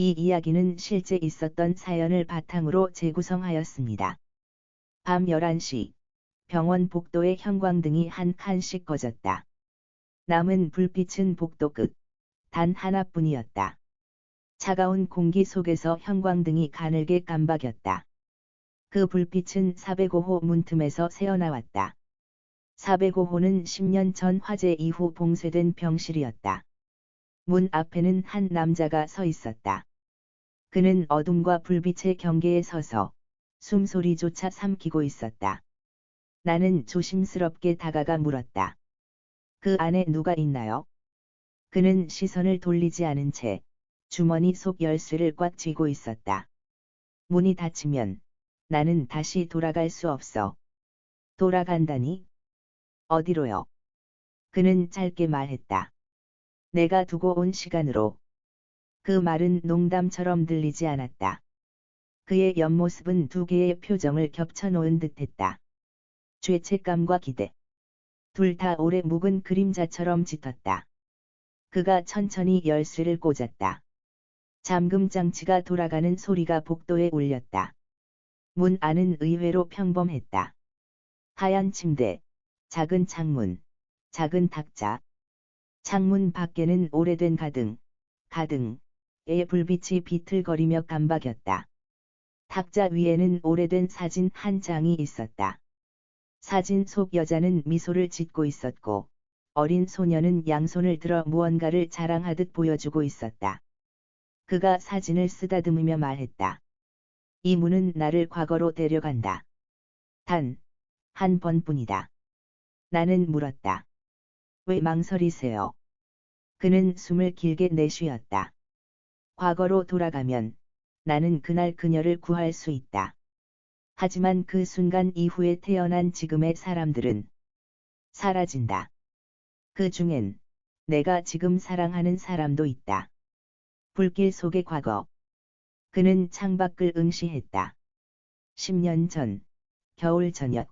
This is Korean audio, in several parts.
이 이야기는 실제 있었던 사연을 바탕으로 재구성하였습니다. 밤 11시 병원 복도에 형광등이 한 칸씩 꺼졌다. 남은 불빛은 복도 끝. 단 하나뿐이었다. 차가운 공기 속에서 형광등이 가늘게 깜박였다. 그 불빛은 405호 문틈에서 새어나왔다. 405호는 10년 전 화재 이후 봉쇄된 병실이었다. 문 앞에는 한 남자가 서 있었다. 그는 어둠과 불빛의 경계에 서서 숨소리조차 삼키고 있었다. 나는 조심스럽게 다가가 물었다. 그 안에 누가 있나요? 그는 시선을 돌리지 않은 채 주머니 속 열쇠를 꽉 쥐고 있었다. 문이 닫히면 나는 다시 돌아갈 수 없어. 돌아간다니? 어디로요? 그는 짧게 말했다. 내가 두고 온 시간으로. 그 말은 농담처럼 들리지 않았다. 그의 옆모습은 두 개의 표정을 겹쳐놓은 듯했다. 죄책감과 기대. 둘 다 오래 묵은 그림자처럼 짙었다. 그가 천천히 열쇠를 꽂았다. 잠금 장치가 돌아가는 소리가 복도에 울렸다. 문 안은 의외로 평범했다. 하얀 침대, 작은 창문, 작은 탁자. 창문 밖에는 오래된 가등, 가등 의 불빛이 비틀거리며 깜박였다. 탁자 위에는 오래된 사진 한 장이 있었다. 사진 속 여자는 미소를 짓고 있었고, 어린 소녀는 양손을 들어 무언가를 자랑하듯 보여주고 있었다. 그가 사진을 쓰다듬으며 말했다. 이 문은 나를 과거로 데려간다. 단, 한 번뿐이다. 나는 물었다. 왜 망설이세요? 그는 숨을 길게 내쉬었다. 과거로 돌아가면 나는 그날 그녀를 구할 수 있다. 하지만 그 순간 이후에 태어난 지금의 사람들은 사라진다. 그 중엔 내가 지금 사랑하는 사람도 있다. 불길 속의 과거. 그는 창밖을 응시했다. 10년 전, 겨울 저녁.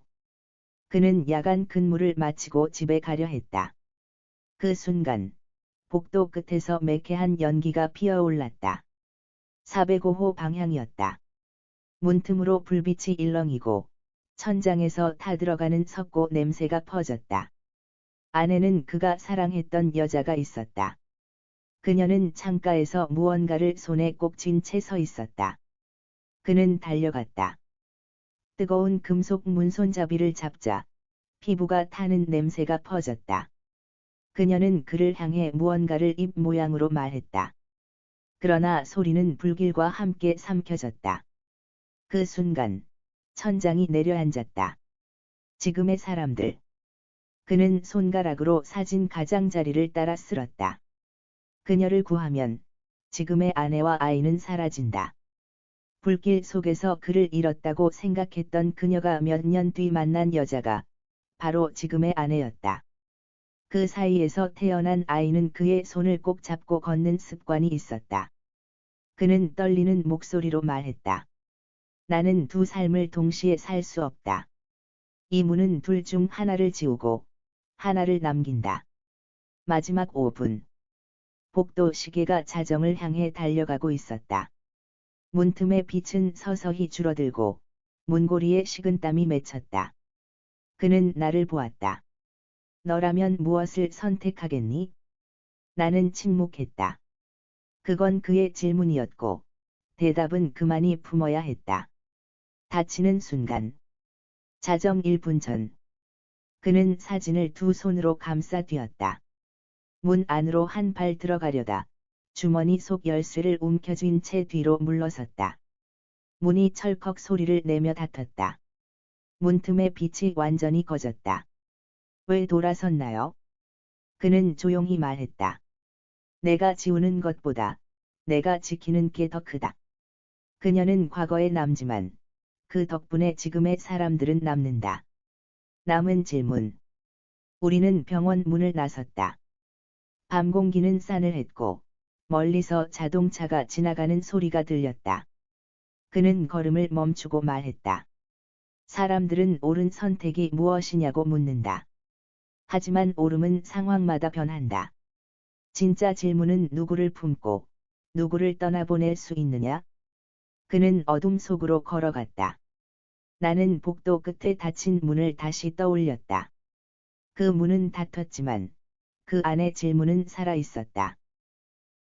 그는 야간 근무를 마치고 집에 가려 했다. 그 순간, 복도 끝에서 매캐한 연기가 피어올랐다. 405호 방향이었다. 문틈으로 불빛이 일렁이고, 천장에서 타들어가는 석고 냄새가 퍼졌다. 안에는 그가 사랑했던 여자가 있었다. 그녀는 창가에서 무언가를 손에 꼭 쥔 채 서 있었다. 그는 달려갔다. 뜨거운 금속 문손잡이를 잡자 피부가 타는 냄새가 퍼졌다. 그녀는 그를 향해 무언가를 입 모양으로 말했다. 그러나 소리는 불길과 함께 삼켜졌다. 그 순간 천장이 내려앉았다. 지금의 사람들. 그는 손가락으로 사진 가장자리를 따라 쓸었다. 그녀를 구하면 지금의 아내와 아이는 사라진다. 불길 속에서 그를 잃었다고 생각했던 그녀가 몇 년 뒤 만난 여자가 바로 지금의 아내였다. 그 사이에서 태어난 아이는 그의 손을 꼭 잡고 걷는 습관이 있었다. 그는 떨리는 목소리로 말했다. 나는 두 삶을 동시에 살 수 없다. 이 문은 둘 중 하나를 지우고 하나를 남긴다. 마지막 5분. 복도 시계가 자정을 향해 달려가고 있었다. 문틈의 빛은 서서히 줄어들고 문고리에 식은 땀이 맺혔다. 그는 나를 보았다. 너라면 무엇을 선택하겠니? 나는 침묵했다. 그건 그의 질문이었고 대답은 그만이 품어야 했다. 다치는 순간. 자정 1분 전. 그는 사진을 두 손으로 감싸뛰었다. 문 안으로 한 발 들어가려다 주머니 속 열쇠를 움켜쥔 채 뒤로 물러섰다. 문이 철컥 소리를 내며 닫혔다. 문틈의 빛이 완전히 꺼졌다. 왜 돌아섰나요? 그는 조용히 말했다. 내가 지우는 것보다 내가 지키는 게 더 크다. 그녀는 과거에 남지만 그 덕분에 지금의 사람들은 남는다. 남은 질문. 우리는 병원 문을 나섰다. 밤 공기는 싸늘했고 멀리서 자동차가 지나가는 소리가 들렸다. 그는 걸음을 멈추고 말했다. 사람들은 옳은 선택이 무엇이냐고 묻는다. 하지만 옳음은 상황마다 변한다. 진짜 질문은 누구를 품고 누구를 떠나보낼 수 있느냐? 그는 어둠 속으로 걸어갔다. 나는 복도 끝에 닫힌 문을 다시 떠올렸다. 그 문은 닫혔지만 그 안에 질문은 살아 있었다.